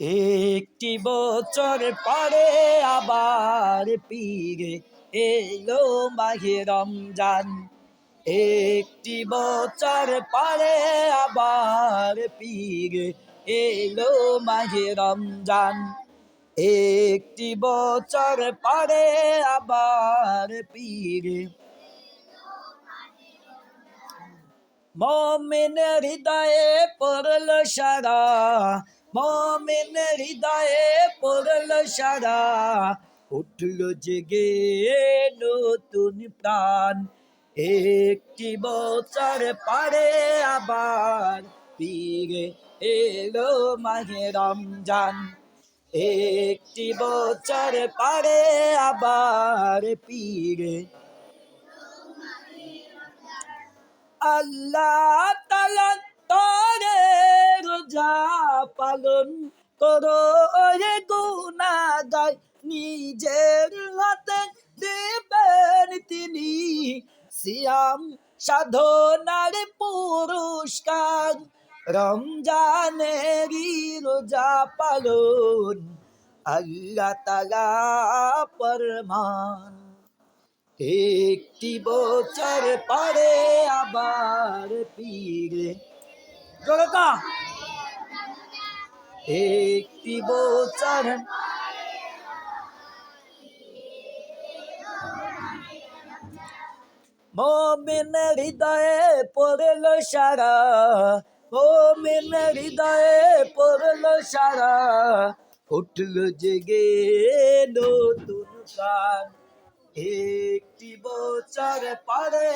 একটি বছর পরে আবার পিরে এলো মাহে রমজান। একটি বছর পরে আবার পিরে এলো মাহে রমজান। একটি বছর পরে আবার পিরে মমিন হৃদয়ে পড়ল সারা মমিন হৃদয়ে পড়ল সারা। উঠল জেগে নতুন প্রাণ। একটি বছর পারে আবার ফিরে এলো মাহে রমজান। একটি বছর পারে আবার ফিরে। আল্লাহ পালন করো। রে গুনাগার নিজের হাতে দেবেন তিনি। সিয়াম সাধনার পুরস্কার। রমজানেরই রোজা পালন। আল্লাহ তালা পরমান একটি বছর পরে আবার ফিরে। জোরকা একটি বছর মমিন হৃদয়ে পড়ল সারা, মমিন হৃদয়ে পড়ল সারা। উঠল জেগে নতুন প্রাণ একটি বছর পরে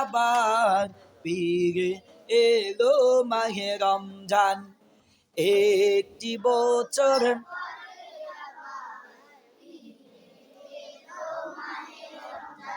আবার ফিরে এলো মাহে রমজান। একটি বছর